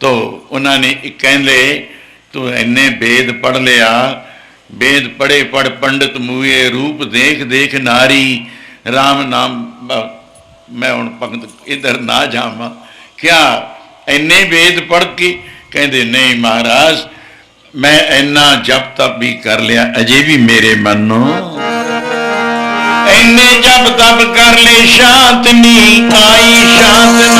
ਤੋ ਉਹਨਾਂ ਨੇ ਕਹਿੰਦੇ, ਤੂੰ ਇੰਨੇ ਵੇਦ ਪੜ ਲਿਆ, ਵੇਦ ਪੜੇ ਪੜ ਪੰਡਤ ਮੂਏ ਰੂਪ ਦੇਖ ਦੇਖ ਨਾਰੀ RAM ਨਾਮ ਮੈਂ ਹੁਣ ਭਗਤ ਇਧਰ ਨਾ ਜਾਵਾਂ। ਕਿਆ ਇੰਨੇ ਵੇਦ ਪੜ ਕੇ? ਕਹਿੰਦੇ, ਨਹੀਂ ਮਹਾਰਾਜ, ਮੈਂ ਇੰਨਾ ਜਪ ਤਪ ਵੀ ਕਰ ਲਿਆ, ਅਜੇ ਵੀ ਮੇਰੇ ਮਨ। ਨੂੰ ਇੰਨੇ ਜਪ ਤਪ ਕਰ ਲੈ ਸ਼ਾਂਤ ਨਹੀਂ ਆਈ, ਸ਼ਾਂਤ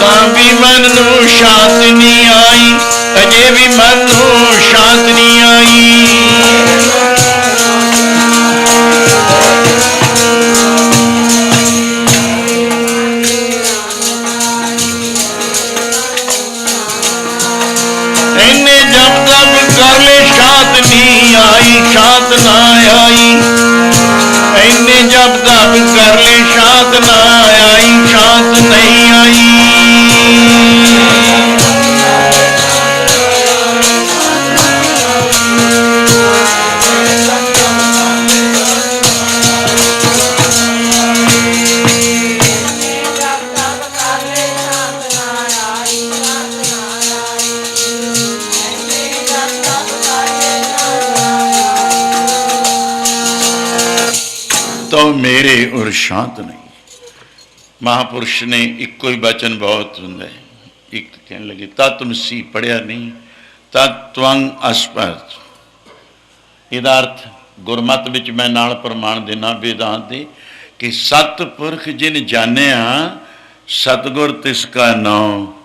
ਤਾਂ ਵੀ ਮਨ ਨੂੰ ਸ਼ਾਂਤ ਨਹੀਂ ਆਈ, ਅਜੇ ਵੀ ਮਨ ਨੂੰ ਸ਼ਾਂਤ ਨਹੀਂ ਆਈ। ਇੰਨੇ ਜਪ ਤਪ ਕਰ ਲੈ ਸ਼ਾਂਤ ਆਈ, ਸ਼ਾਂਤ ਨਾ ਆਈ। ਇੰਨੇ ਜਬ ਤਪ ਕਰ ਲੈ ਸ਼ਾਂਤ ਨਾ ਆਈ, ਸ਼ਾਂਤ ਨਹੀਂ ਤੋ ਮੇਰੇ ਉਰ ਸ਼ਾਂਤ ਨਹੀਂ। ਮਹਾਪੁਰਸ਼ ਨੇ ਇੱਕੋ ਹੀ ਬਚਨ ਬਹੁਤ ਹੁੰਦਾ ਹੈ। ਇੱਕ ਕਹਿਣ ਲੱਗੇ ਤਤਮਸੀ ਪੜਿਆ ਨਹੀਂ, ਤਾ ਤਤਵੰ ਅਸਪਤ ਇਹਦਾ ਅਰਥ, ਗੁਰਮਤ ਵਿੱਚ ਮੈਂ ਨਾਲ ਪ੍ਰਮਾਣ ਦੇਣਾ ਵੇਦਾਂਤ ਦੇ ਕਿ ਸਤਪੁਰਖ ਜਿਨ ਜਾਣਿਆ, ਸਤਗੁਰ ਤਿਸ ਕਾ ਨਾਮ